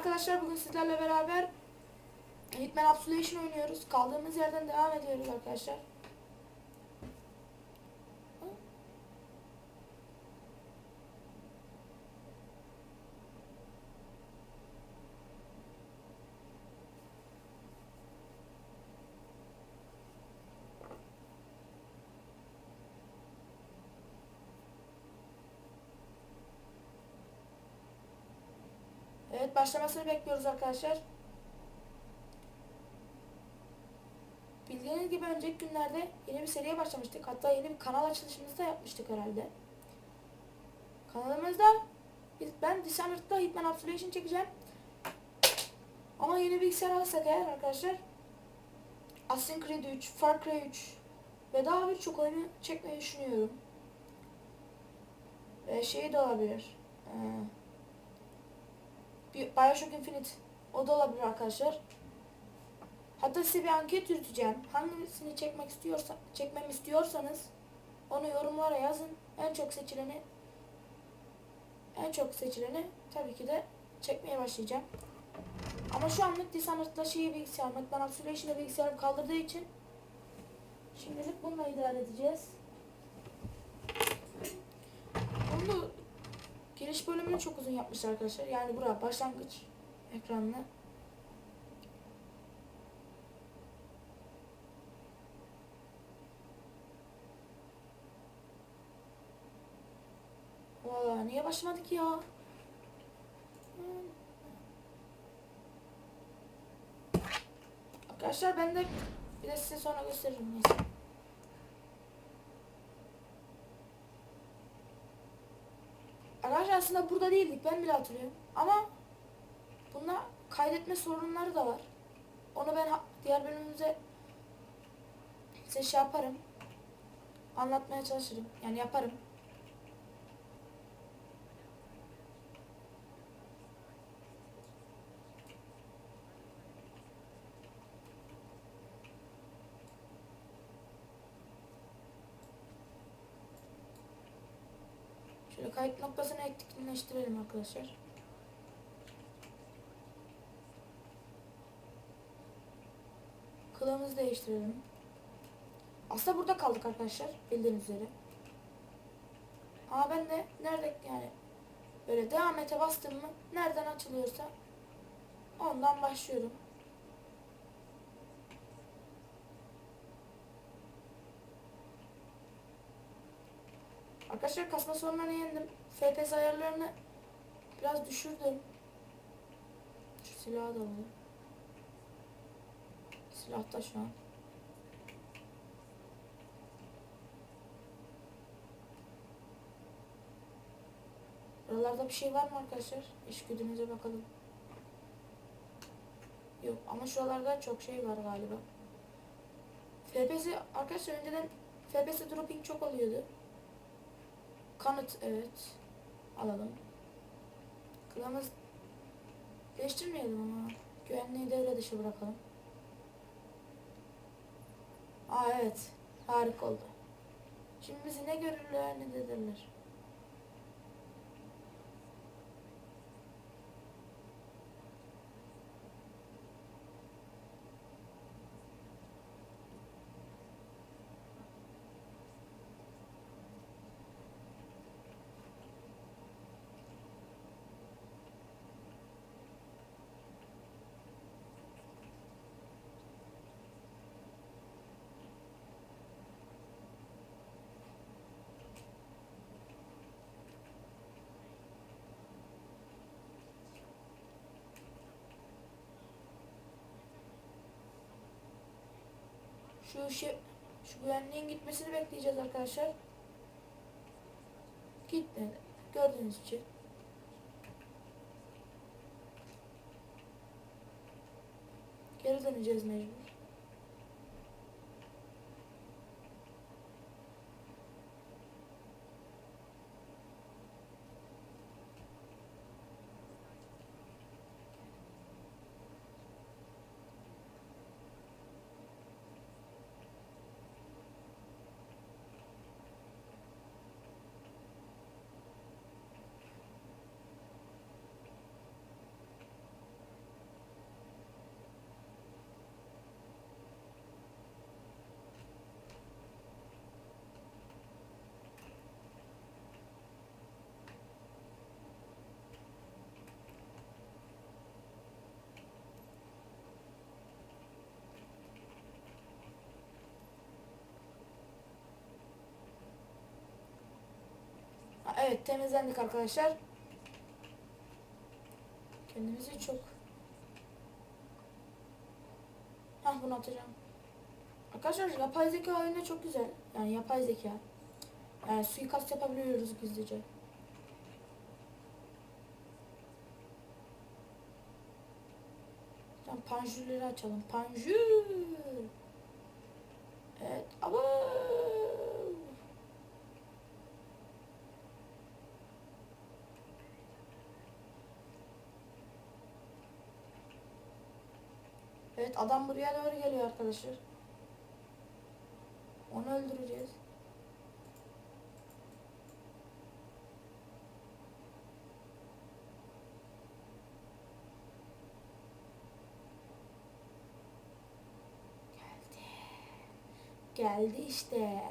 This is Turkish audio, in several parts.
arkadaşlar bugün sizlerle beraber Hitman Absolution oynuyoruz. Kaldığımız yerden devam ediyoruz arkadaşlar. Evet başlamasını bekliyoruz arkadaşlar. Bildiğiniz gibi önceki günlerde yeni bir seriye başlamıştık. Hatta yeni bir kanal açılışımızı da yapmıştık herhalde. Kanalımızda ben Dishonored'da Hitman Absolution çekeceğim. Ama yeni bilgisayar alırsak eğer arkadaşlar Assassin's Creed 3, Far Cry 3 ve daha birçok oyunu çekmeyi düşünüyorum. Ve şey de olabilir. Ee, bir Bioshock Infinite. O da olabilir arkadaşlar. Hatta size bir anket yürüteceğim. Hangisini çekmek istiyorsa, çekmemi istiyorsanız onu yorumlara yazın. En çok seçileni en çok seçileni tabii ki de çekmeye başlayacağım. Ama şu anlık Dishonored'la şeyi bilgisayar, Macman Absolution'la bilgisayarım kaldırdığı için şimdilik bununla idare edeceğiz. Bunu Giriş bölümünü çok uzun yapmışlar arkadaşlar. Yani buraya başlangıç ekranını. Valla niye başlamadık ya? Arkadaşlar ben de bir de size sonra gösteririm neyse. Arkadaşlar aslında burada değildik ben bile hatırlıyorum. Ama bunda kaydetme sorunları da var. Onu ben diğer bölümümüze size şey yaparım. Anlatmaya çalışırım. Yani yaparım. Şöyle kayıt noktasını etkinleştirelim arkadaşlar. Kılığımızı değiştirelim. Aslında burada kaldık arkadaşlar bildiğiniz üzere. Ama ben de nerede yani böyle devam ete bastım mı nereden açılıyorsa ondan başlıyorum. Arkadaşlar kasma sorunlarını yendim. FPS ayarlarını biraz düşürdüm. Şu silahı da alalım. Silah da şu an. Buralarda bir şey var mı arkadaşlar? İş gücünüze bakalım. Yok ama şuralarda çok şey var galiba. FPS arkadaşlar önceden FPS dropping çok oluyordu. Kanıt evet. Alalım. Kılamız değiştirmeyelim ama. Güvenliği devre dışı bırakalım. Aa evet. Harika oldu. Şimdi bizi ne görürler ne de Şu şey, şu güvenliğin gitmesini bekleyeceğiz arkadaşlar. Gitmedi. Gördüğünüz için. Geri döneceğiz mecbur. Evet temizlendik arkadaşlar. Kendimizi çok... Hah bunu atacağım. Arkadaşlar yapay zeka oyunda çok güzel. Yani yapay zeka. Yani suikast yapabiliyoruz gizlice. Tamam panjurları açalım. Panjur. Evet. Ama Evet adam buraya doğru geliyor arkadaşlar. Onu öldüreceğiz. Geldi. Geldi işte.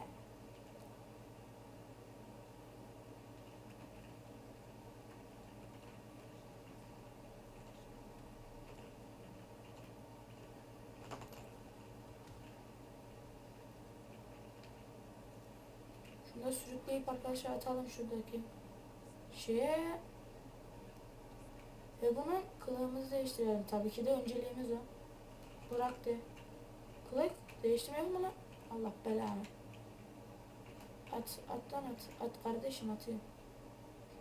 Arkadaşlar atalım şuradaki şeye. Ve bunun kılığımızı değiştirelim. Tabii ki de önceliğimiz o. Bırak de. Kılık değiştirmeyelim lan? Allah belanı. At, at lan at. At kardeşim atayım.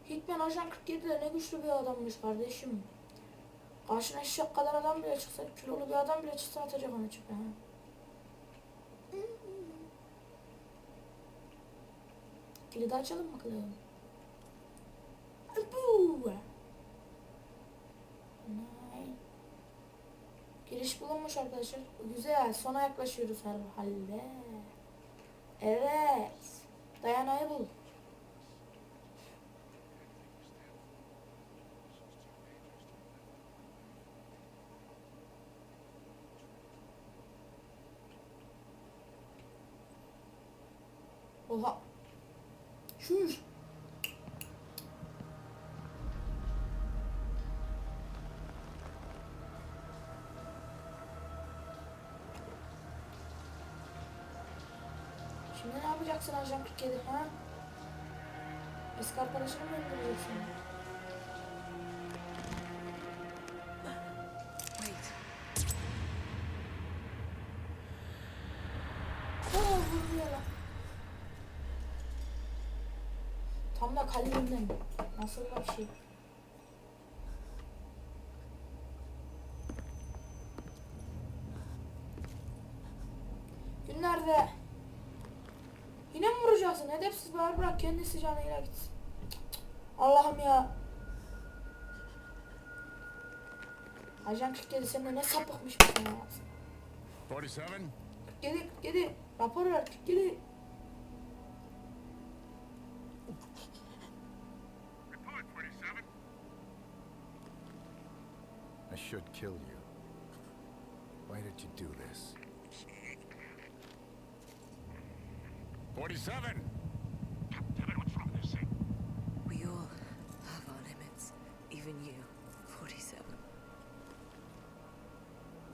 Hitman Ajan 47 de ne güçlü bir adammış kardeşim. Karşına eşek kadar adam bile çıksa, kilolu bir adam bile çıksa atacak onu çöpe. Kilidi açalım! Nine. Giriş bulunmuş arkadaşlar. Güzel. Sona yaklaşıyoruz herhalde. Evet. Dayanayı bul. Oha. Şuş. Şimdi ne yapacaksın Ajan 47 ha? Eski arkadaşını mı öldüreceksin? Da kalbimden. Nasıl bir şey? Günlerde Yine mi vuracaksın? Edepsiz bari bırak kendisi canıyla gitsin. Allah'ım ya. Ajan 47 sen de ne sapıkmış mısın ya? 47? 47 47 rapor ver 47 should kill you. Why did you do this? 47! Damn what's wrong with this thing? We all have our limits, even you, 47.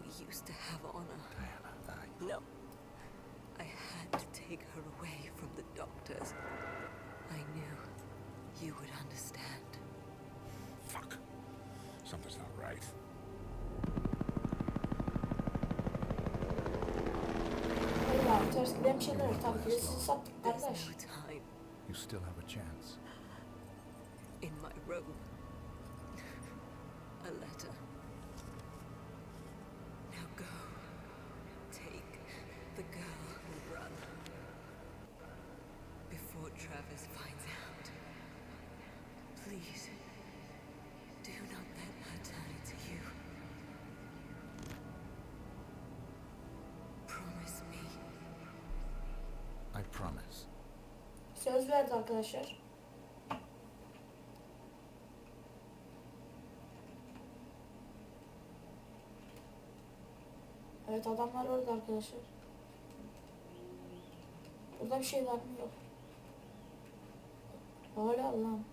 We used to have honor. Diana, I... No. I had to take her away from the doctors. I knew you would understand. Fuck. Something's not right. Allah ters giden bir şeyler var. tabii ki sattık kardeş. no time You still have a chance. in my room. A letter. Now go. Take the girl and run. Before Travis finds out. Please. Promise. Söz verdi arkadaşlar. Evet adamlar orada arkadaşlar. Burada bir şey var mı? Yok. Hala Allah'ım.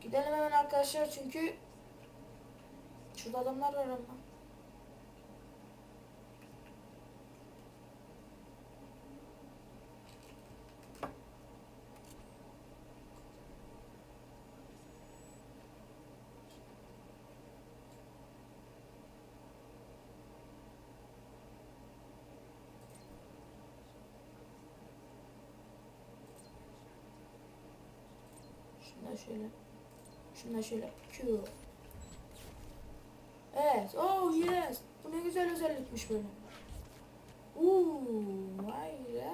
Gidelim hemen arkadaşlar çünkü Şurada adamlar var ama. Şundan şöyle. Şundan şöyle. Q. Evet. Oh yes. Bu ne güzel özellikmiş böyle. Uuu. Vay be.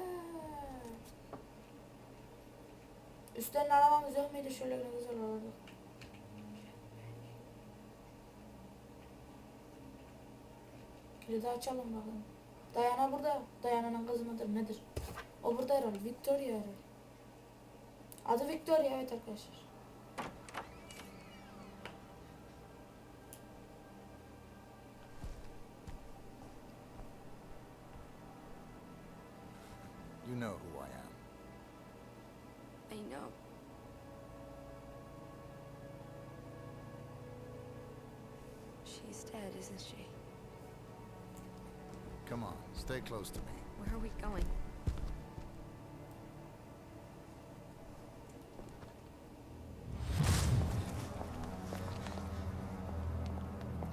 Üstlerini aramamız yok muydu? Şöyle ne güzel olurdu. Kilidi açalım bakalım. Dayana burada. Dayana'nın kızı mıdır nedir? O burada herhalde. Victoria herhalde. Adı Victoria evet arkadaşlar. She's dead, isn't she? Come on, stay close to me. Where are we going?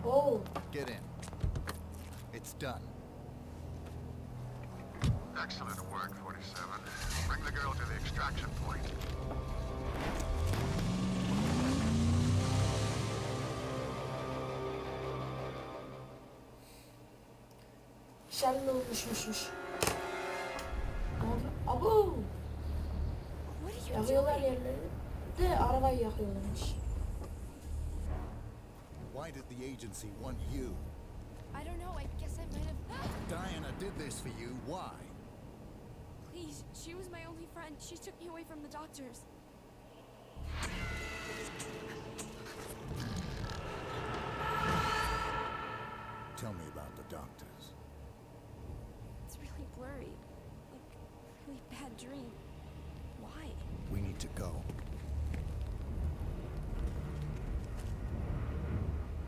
Oh. Get in. It's done. Excellent work, 47. Bring the girl to the extraction point. Şerli olmuşmuşmuş. Abi, abo. What are you Yakıyorlar doing? yerleri. De arabayı yakıyorlarmış. Why did the agency want you? I don't know. I guess I might have. Diana did this for you. Why? Please, she was my only friend. She took me away from the doctors. Bad dream. Why? We need to go.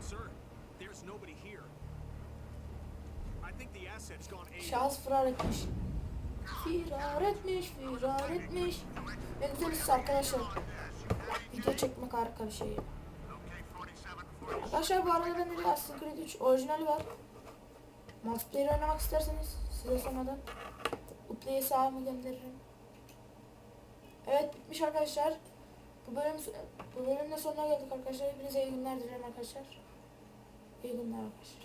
Sir, there's nobody here. I think the asset's gone. Şahıs firar etmiş. Firar etmiş, firar etmiş. En güzelisi arkadaşlar. Video çekmek harika bir şey. Okay, 47, Arkadaşlar bu arada bende de Assassin's Creed 3 orijinali var. Multiplayer oynamak isterseniz size sonradan Uplay'e sağımı gönderirim. Evet bitmiş arkadaşlar. Bu bölüm bu bölümün sonuna geldik arkadaşlar. Hepinize iyi günler dilerim arkadaşlar. İyi günler arkadaşlar.